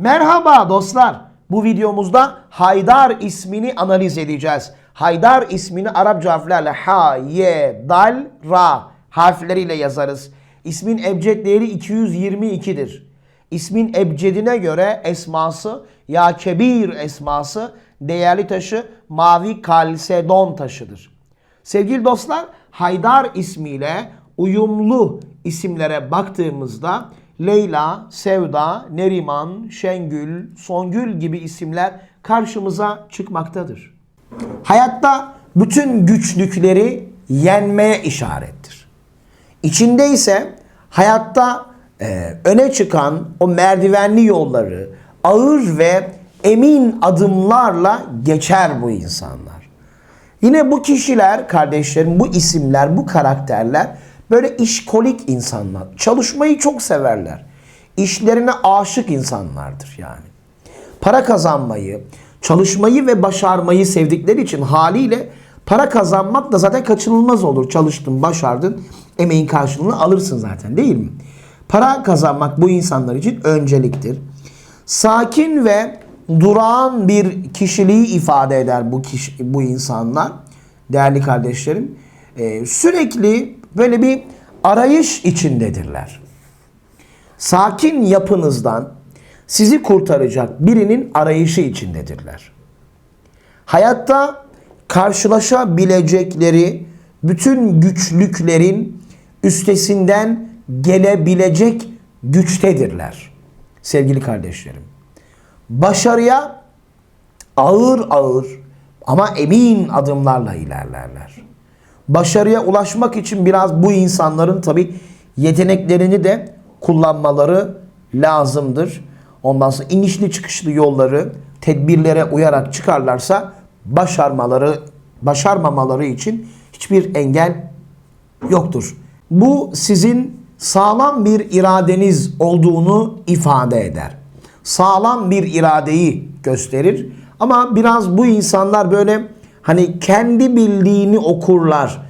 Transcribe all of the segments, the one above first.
Merhaba dostlar. Bu videomuzda Haydar ismini analiz edeceğiz. Haydar ismini Arapça harflerle ha, ye, dal, ra harfleriyle yazarız. İsmin ebced değeri 222'dir. İsmin ebcedine göre esması ya kebir esması değerli taşı mavi kalsedon taşıdır. Sevgili dostlar, Haydar ismiyle uyumlu isimlere baktığımızda Leyla, Sevda, Neriman, Şengül, Songül gibi isimler karşımıza çıkmaktadır. Hayatta bütün güçlükleri yenmeye işarettir. İçinde ise hayatta e, öne çıkan o merdivenli yolları ağır ve emin adımlarla geçer bu insanlar. Yine bu kişiler, kardeşlerim, bu isimler, bu karakterler böyle işkolik insanlar. Çalışmayı çok severler. İşlerine aşık insanlardır yani. Para kazanmayı, çalışmayı ve başarmayı sevdikleri için haliyle para kazanmak da zaten kaçınılmaz olur. Çalıştın, başardın, emeğin karşılığını alırsın zaten değil mi? Para kazanmak bu insanlar için önceliktir. Sakin ve durağan bir kişiliği ifade eder bu kişi, bu insanlar. Değerli kardeşlerim, Ee, sürekli böyle bir arayış içindedirler. Sakin yapınızdan sizi kurtaracak birinin arayışı içindedirler. Hayatta karşılaşabilecekleri bütün güçlüklerin üstesinden gelebilecek güçtedirler. Sevgili kardeşlerim. Başarıya ağır ağır ama emin adımlarla ilerlerler. Başarıya ulaşmak için biraz bu insanların tabi yeteneklerini de kullanmaları lazımdır. Ondan sonra inişli çıkışlı yolları tedbirlere uyarak çıkarlarsa başarmaları başarmamaları için hiçbir engel yoktur. Bu sizin sağlam bir iradeniz olduğunu ifade eder. Sağlam bir iradeyi gösterir. Ama biraz bu insanlar böyle hani kendi bildiğini okurlar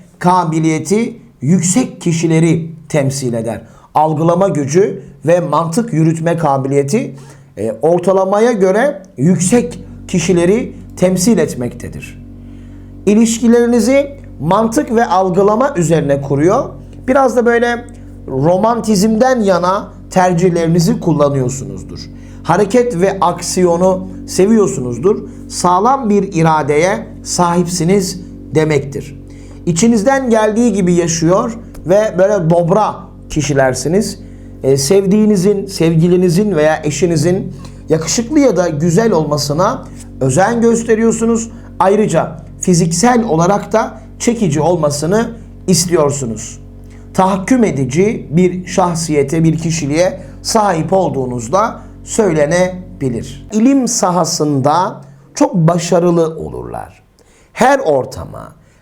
kabiliyeti yüksek kişileri temsil eder. Algılama gücü ve mantık yürütme kabiliyeti e, ortalamaya göre yüksek kişileri temsil etmektedir. İlişkilerinizi mantık ve algılama üzerine kuruyor. Biraz da böyle romantizmden yana tercihlerinizi kullanıyorsunuzdur. Hareket ve aksiyonu seviyorsunuzdur. Sağlam bir iradeye sahipsiniz demektir. İçinizden geldiği gibi yaşıyor ve böyle dobra kişilersiniz. Ee, sevdiğinizin, sevgilinizin veya eşinizin yakışıklı ya da güzel olmasına özen gösteriyorsunuz. Ayrıca fiziksel olarak da çekici olmasını istiyorsunuz. Tahakküm edici bir şahsiyete, bir kişiliğe sahip olduğunuzda söylenebilir. İlim sahasında çok başarılı olurlar. Her ortama,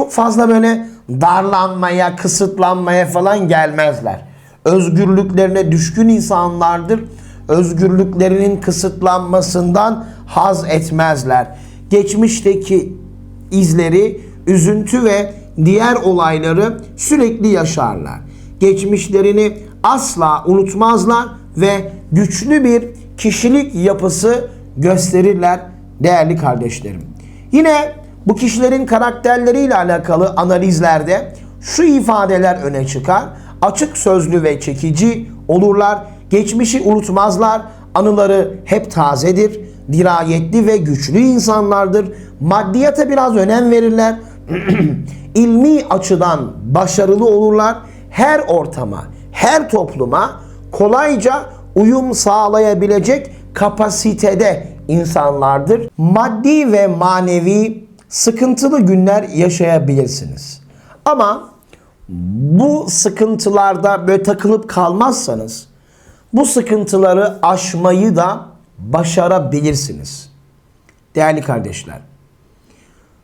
çok fazla böyle darlanmaya, kısıtlanmaya falan gelmezler. Özgürlüklerine düşkün insanlardır. Özgürlüklerinin kısıtlanmasından haz etmezler. Geçmişteki izleri, üzüntü ve diğer olayları sürekli yaşarlar. Geçmişlerini asla unutmazlar ve güçlü bir kişilik yapısı gösterirler değerli kardeşlerim. Yine bu kişilerin karakterleriyle alakalı analizlerde şu ifadeler öne çıkar. Açık sözlü ve çekici olurlar. Geçmişi unutmazlar. Anıları hep tazedir. dirayetli ve güçlü insanlardır. Maddiyata biraz önem verirler. İlmi açıdan başarılı olurlar. Her ortama, her topluma kolayca uyum sağlayabilecek kapasitede insanlardır. Maddi ve manevi sıkıntılı günler yaşayabilirsiniz. Ama bu sıkıntılarda böyle takılıp kalmazsanız bu sıkıntıları aşmayı da başarabilirsiniz. Değerli kardeşler.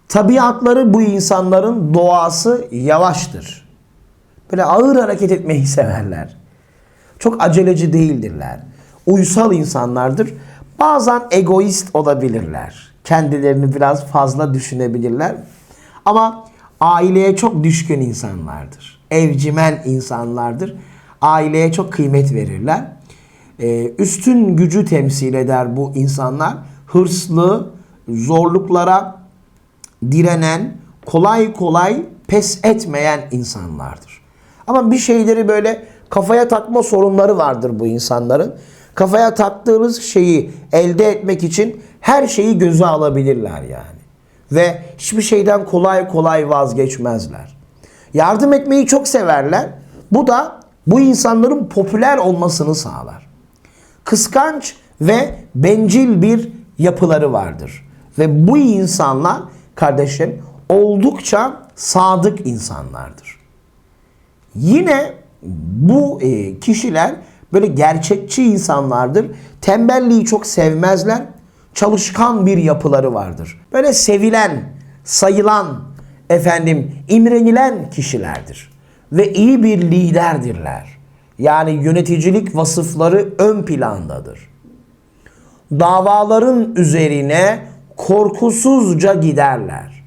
Tabiatları bu insanların doğası yavaştır. Böyle ağır hareket etmeyi severler. Çok aceleci değildirler. Uysal insanlardır. Bazen egoist olabilirler. Kendilerini biraz fazla düşünebilirler. Ama aileye çok düşkün insanlardır. Evcimen insanlardır. Aileye çok kıymet verirler. Ee, üstün gücü temsil eder bu insanlar. Hırslı, zorluklara direnen, kolay kolay pes etmeyen insanlardır. Ama bir şeyleri böyle kafaya takma sorunları vardır bu insanların. Kafaya taktığınız şeyi elde etmek için her şeyi göze alabilirler yani. Ve hiçbir şeyden kolay kolay vazgeçmezler. Yardım etmeyi çok severler. Bu da bu insanların popüler olmasını sağlar. Kıskanç ve bencil bir yapıları vardır. Ve bu insanlar kardeşim oldukça sadık insanlardır. Yine bu e, kişiler böyle gerçekçi insanlardır. Tembelliği çok sevmezler. Çalışkan bir yapıları vardır. Böyle sevilen, sayılan, efendim imrenilen kişilerdir. Ve iyi bir liderdirler. Yani yöneticilik vasıfları ön plandadır. Davaların üzerine korkusuzca giderler.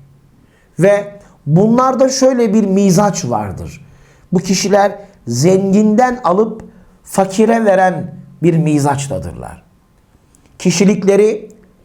Ve bunlarda şöyle bir mizaç vardır. Bu kişiler zenginden alıp fakire veren bir mizaçtadırlar. Kişilikleri,